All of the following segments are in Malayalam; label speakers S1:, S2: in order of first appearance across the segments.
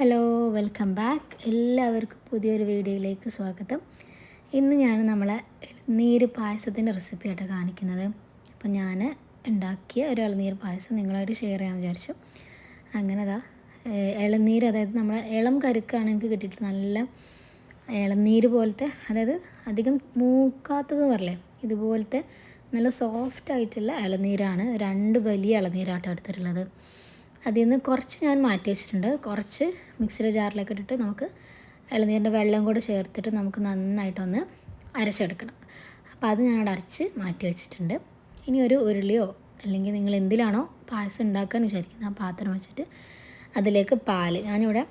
S1: Hello welcome back. എല്ലാവർക്കും പുതിയൊരു വീഡിയോയിലേക്ക് സ്വാഗതം. ഇന്ന് ഞാൻ നമ്മളെ നീര് പായസത്തിന്റെ റെസിപ്പിയായിട്ട് കാണിക്കുന്നത്. അപ്പോൾ ഞാൻ ഉണ്ടാക്കിയ ഒരു ഇളനീർ പായസം നിങ്ങളായിട്ട് ഷെയർ ചെയ്യാമെന്ന് വിചാരിച്ചു. അങ്ങനെ അതാ ഇളനീര് അതായത് നമ്മളെ ഇളം കരുക്കാണ് എനിക്ക് കിട്ടിയിട്ട് നല്ല ഇളനീര് പോലത്തെ അതായത് അധികം മൂക്കാത്തത് പറയലേ ഇതുപോലത്തെ നല്ല സോഫ്റ്റ് ആയിട്ടുള്ള ഇളനീരാണ് രണ്ട് വലിയ ഇളനീരാട്ടം എടുത്തിട്ടുള്ളത്. അതിൽ നിന്ന് കുറച്ച് ഞാൻ മാറ്റി വെച്ചിട്ടുണ്ട്. കുറച്ച് മിക്സിയുടെ ജാറിലേക്ക് ഇട്ടിട്ട് നമുക്ക് ഇളനീരിന്റെ വെള്ളം കൂടെ ചേർത്തിട്ട് നമുക്ക് നന്നായിട്ടൊന്ന് അരച്ചെടുക്കണം. അപ്പോൾ അത് ഞാൻ അരച്ച് മാറ്റി വെച്ചിട്ടുണ്ട്. ഇനി ഒരു ഉരുളിയോ അല്ലെങ്കിൽ നിങ്ങൾ എന്തിലാണോ പായസം ഉണ്ടാക്കാൻ വിചാരിക്കുന്നത് ആ പാത്രം വെച്ചിട്ട് അതിലേക്ക് പാൽ ഞാനിവിടെ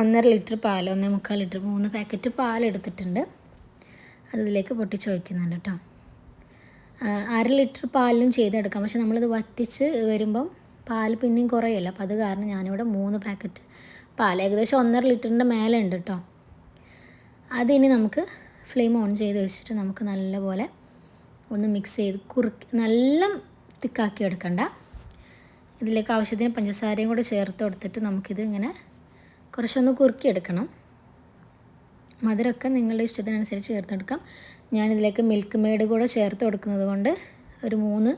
S1: ഒന്നര ലിറ്റർ പാൽ ഒന്നേ മുക്കാൽ ലിറ്റർ മൂന്ന് പാക്കറ്റ് പാൽ എടുത്തിട്ടുണ്ട്. അതിലേക്ക് പൊട്ടിച്ച് വയ്ക്കുന്നുണ്ട് കേട്ടോ. അര ലിറ്റർ പാലിലും ചെയ്തെടുക്കാം. പക്ഷെ നമ്മളിത് വറ്റിച്ച് വരുമ്പം പാൽ പിന്നെയും കുറയല്ല? അപ്പോൾ അത് കാരണം ഞാനിവിടെ മൂന്ന് പാക്കറ്റ് പാൽ ഏകദേശം ഒന്നര ലിറ്ററിന്റെ മേലെ ഉണ്ട് കേട്ടോ അതിനി നമുക്ക് ഫ്ലെയിം ഓൺ ചെയ്ത് വെച്ചിട്ട് നമുക്ക് നല്ലപോലെ ഒന്ന് മിക്സ് ചെയ്ത് കുറുക്കി നല്ല തിക്കാക്കി എടുക്കണ്ട. ഇതിലേക്ക് ആവശ്യത്തിന് പഞ്ചസാരയും കൂടെ ചേർത്ത് കൊടുത്തിട്ട് നമുക്കിത് ഇങ്ങനെ കുറച്ചൊന്ന് കുറുക്കിയെടുക്കണം മധുരമൊക്കെ നിങ്ങളുടെ ഇഷ്ടത്തിനനുസരിച്ച് ചേർത്തെടുക്കാം ഞാനിതിലേക്ക് മിൽക്ക് മെയ്ഡ് കൂടെ ചേർത്ത് കൊടുക്കുന്നത് കൊണ്ട് ഒരു മൂന്ന്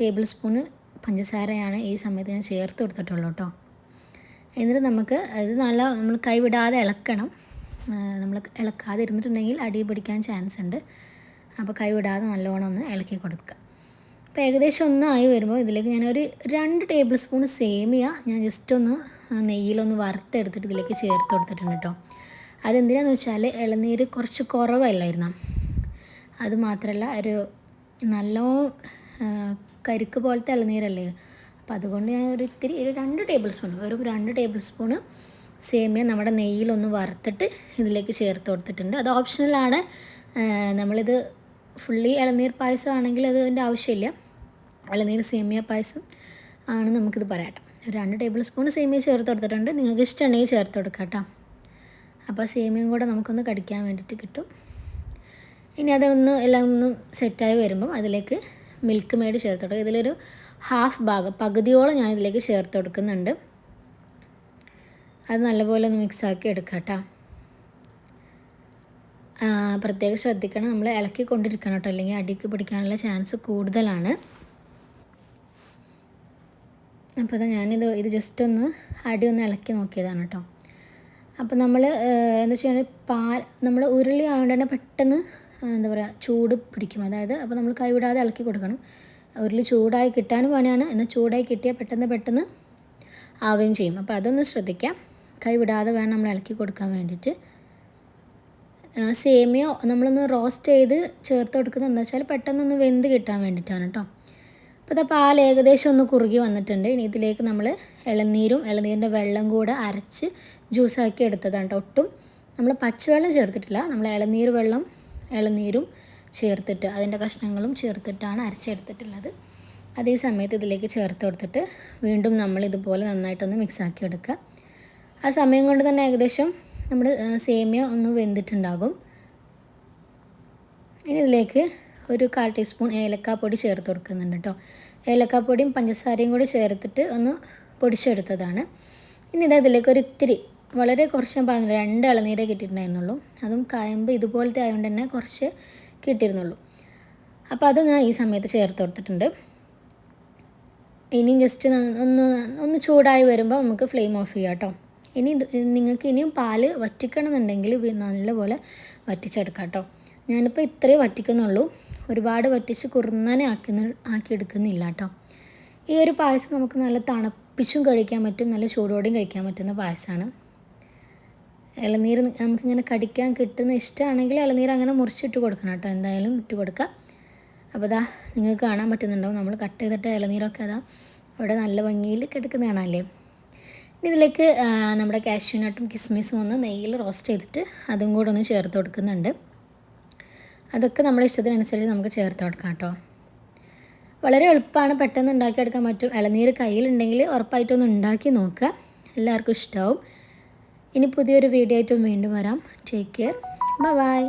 S1: ടേബിൾ സ്പൂണ് പഞ്ചസാരയാണ് ഈ സമയത്ത് ഞാൻ ചേർത്ത് കൊടുത്തിട്ടുള്ളൂ കേട്ടോ. എന്നിട്ട് നമുക്ക് അത് നല്ല നമ്മൾ കൈവിടാതെ ഇളക്കണം. നമ്മൾ ഇളക്കാതെ ഇരുന്നിട്ടുണ്ടെങ്കിൽ അടി പിടിക്കാൻ ചാൻസ് ഉണ്ട്. അപ്പോൾ കൈവിടാതെ നല്ലോണം ഒന്ന് ഇളക്കി കൊടുക്കുക. അപ്പോൾ ഏകദേശം ഒന്നായി വരുമ്പോൾ ഇതിലേക്ക് ഞാൻ ഒരു രണ്ട് ടേബിൾ സ്പൂൺ സേമിയ ഞാൻ ജസ്റ്റ് ഒന്ന് നെയ്യിലൊന്ന് വറുത്തെടുത്തിട്ട് ഇതിലേക്ക് ചേർത്ത് കൊടുത്തിട്ടുണ്ട് കേട്ടോ. അതെന്തിനാന്ന് വെച്ചാൽ ഇളനീര് കുറച്ച് കുറവല്ലായിരുന്നു? അത് മാത്രമല്ല ഒരു നല്ലോ കരിക്ക് പോലത്തെ ഇളനീരല്ലേ? അപ്പോൾ അതുകൊണ്ട് ഞാൻ ഒരു ഇത്തിരി ഒരു രണ്ട് ടേബിൾ സ്പൂൺ വെറും രണ്ട് ടേബിൾ സ്പൂണ് സേമിയ നമ്മുടെ നെയ്യിലൊന്ന് വറുത്തിട്ട് ഇതിലേക്ക് ചേർത്ത് കൊടുത്തിട്ടുണ്ട്. അത് ഓപ്ഷണലാണ് നമ്മളിത് ഫുള്ളി ഇളനീർ പായസം ആണെങ്കിൽ അത് അതിന്റെ ആവശ്യമില്ല. ഇളനീർ സേമിയ പായസം ആണ് നമുക്കിത് പറയാട്ടോ രണ്ട് ടേബിൾ സ്പൂൺ സേമിയ ചേർത്ത് കൊടുത്തിട്ടുണ്ട്. നിങ്ങൾക്ക് ഇഷ്ടമുണ്ടെങ്കിൽ ചേർത്ത് കൊടുക്കാം കേട്ടോ. അപ്പോൾ സേമിയയും കൂടെ നമുക്കൊന്ന് കടിക്കാൻ വേണ്ടിയിട്ട് കിട്ടും. ഇനി അതൊന്ന് എല്ലാം ഒന്ന് സെറ്റായി വരുമ്പം അതിലേക്ക് മിൽക്ക് മെയ്ഡ് ചേർത്ത് കൊടുക്കുക. ഇതിലൊരു ഹാഫ് ഭാഗം പകുതിയോളം ഞാൻ ഇതിലേക്ക് ചേർത്ത് കൊടുക്കുന്നുണ്ട്. അത് നല്ലപോലെ ഒന്ന് മിക്സാക്കി എടുക്കാം കേട്ടോ പ്രത്യേകം ശ്രദ്ധിക്കണം. നമ്മൾ ഇളക്കി കൊണ്ടിരിക്കണം കേട്ടോ അല്ലെങ്കിൽ അടിക്ക് പിടിക്കാനുള്ള ചാൻസ് കൂടുതലാണ്. അപ്പോൾ അതാ ഞാനിത് ഇത് ജസ്റ്റ് ഒന്ന് അടി ഒന്ന് ഇളക്കി നോക്കിയതാണ് കേട്ടോ അപ്പോൾ നമ്മൾ എന്താ വെച്ചാൽ പാൽ നമ്മൾ ഉരുളി ആയതുകൊണ്ട് തന്നെ പെട്ടെന്ന് എന്താ പറയുക ചൂട് പിടിക്കും. അതായത് അപ്പോൾ നമ്മൾ കൈവിടാതെ ഇളക്കി കൊടുക്കണം. ഉരുളി ചൂടായി കിട്ടാനും പണിയാണ്. എന്നാൽ ചൂടായി കിട്ടിയാൽ പെട്ടെന്ന് പെട്ടെന്ന് ആവുകയും ചെയ്യും. അപ്പോൾ അതൊന്ന് ശ്രദ്ധിക്കാം. കൈവിടാതെ വേണം നമ്മൾ ഇളക്കി കൊടുക്കാൻ വേണ്ടിയിട്ട്. സേമിയോ നമ്മളൊന്ന് റോസ്റ്റ് ചെയ്ത് ചേർത്ത് കൊടുക്കുന്നത് എന്താ വെച്ചാൽ പെട്ടെന്നൊന്ന് വെന്ത് കിട്ടാൻ വേണ്ടിയിട്ടാണ് കേട്ടോ അപ്പോൾ ഇതാ പാൽ ഏകദേശം ഒന്ന് കുറുകി വന്നിട്ടുണ്ട്. ഇനി ഇതിലേക്ക് നമ്മൾ ഇളനീരും ഇളനീരിന്റെ വെള്ളം കൂടെ അരച്ച് ജ്യൂസാക്കി എടുത്തതാണ് കേട്ടോ ഒട്ടും നമ്മൾ പച്ചവെള്ളം ചേർത്തിട്ടില്ല. നമ്മൾ ഇളനീർ വെള്ളം ഇളനീരും ചേർത്തിട്ട് അതിന്റെ കഷ്ണങ്ങളും ചേർത്തിട്ടാണ് അരച്ചെടുത്തിട്ടുള്ളത്. അതേ സമയത്ത് ഇതിലേക്ക് ചേർത്ത് കൊടുത്തിട്ട് വീണ്ടും നമ്മൾ ഇതുപോലെ നന്നായിട്ടൊന്ന് മിക്സാക്കി എടുക്കുക ആ സമയം കൊണ്ട് തന്നെ ഏകദേശം നമ്മൾ സേമിയ ഒന്ന് വെന്തിട്ടുണ്ടാകും. ഇനി ഇതിലേക്ക് ഒരു കാൽ ടീസ്പൂൺ ഏലക്കാപ്പൊടി ചേർത്ത് കൊടുക്കുന്നുണ്ട് കേട്ടോ. ഏലക്കാപ്പൊടിയും പഞ്ചസാരയും കൂടി ചേർത്തിട്ട് ഒന്ന് പൊടിച്ചെടുത്തതാണ്. ഇനി ഇത് ഇതിലേക്ക് ഒരു ഇത്തിരി വളരെ കുറച്ച് പറഞ്ഞില്ല രണ്ട് ഇളനീരേ കിട്ടിയിട്ടുണ്ടായിരുന്നുള്ളൂ. അതും കയമ്പ് ഇതുപോലത്തെ ആയതുകൊണ്ട് തന്നെ കുറച്ച് കിട്ടിയിരുന്നുള്ളൂ. അപ്പോൾ അത് ഞാൻ ഈ സമയത്ത് ചേർത്ത് കൊടുത്തിട്ടുണ്ട്. ഇനിയും ജസ്റ്റ് ഒന്ന് ഒന്ന് ചൂടായി വരുമ്പോൾ നമുക്ക് ഫ്ലെയിം ഓഫ് ചെയ്യാം കേട്ടോ. ഇനി നിങ്ങൾക്ക് ഇനിയും പാൽ വറ്റിക്കണമെന്നുണ്ടെങ്കിൽ നല്ലപോലെ വറ്റിച്ചെടുക്കാം കേട്ടോ. ഞാനിപ്പോൾ ഇത്രയേ വറ്റിക്കുന്നുള്ളൂ. ഒരുപാട് വറ്റിച്ച് കുറുന്നനെ ആക്കുന്ന ആക്കിയെടുക്കുന്നില്ല കേട്ടോ. ഈ ഒരു പായസം നമുക്ക് നല്ല തണുപ്പിച്ചും കഴിക്കാൻ പറ്റും നല്ല ചൂടോടെയും കഴിക്കാൻ പറ്റുന്ന പായസമാണ്. ഇളനീർ നമുക്കിങ്ങനെ കടിക്കാൻ കിട്ടുന്ന ഇഷ്ടമാണെങ്കിൽ ഇളനീർ അങ്ങനെ മുറിച്ചിട്ട് കൊടുക്കണം കേട്ടോ. എന്തായാലും ഇട്ട് കൊടുക്കുക അപ്പോൾ അതാ നിങ്ങൾക്ക് കാണാൻ പറ്റുന്നുണ്ടാവും നമ്മൾ കട്ട് ചെയ്തിട്ട് ഇളനീരൊക്കെ അതാ അവിടെ നല്ല ഭംഗിയിൽ കിടക്കുന്ന കാണാമല്ലേ ഇതിലേക്ക് നമ്മുടെ കാഷ്യൂനട്ടും കിസ്മിസും ഒന്ന് നെയ്യിൽ റോസ്റ്റ് ചെയ്തിട്ട് അതും കൂടെ ഒന്ന് ചേർത്ത് കൊടുക്കുന്നുണ്ട്. അതൊക്കെ നമ്മുടെ ഇഷ്ടത്തിനനുസരിച്ച് നമുക്ക് ചേർത്ത് കൊടുക്കാം കേട്ടോ. വളരെ എളുപ്പമാണ് പെട്ടെന്ന് ഉണ്ടാക്കിയെടുക്കാൻ പറ്റും. ഇളനീർ കയ്യിലുണ്ടെങ്കിൽ ഉറപ്പായിട്ടൊന്ന് ഉണ്ടാക്കി നോക്കുക. എല്ലാവർക്കും ഇഷ്ടമാവും ഇനി പുതിയൊരു വീഡിയോ ആയിട്ടും വീണ്ടും വരാം. Take care bye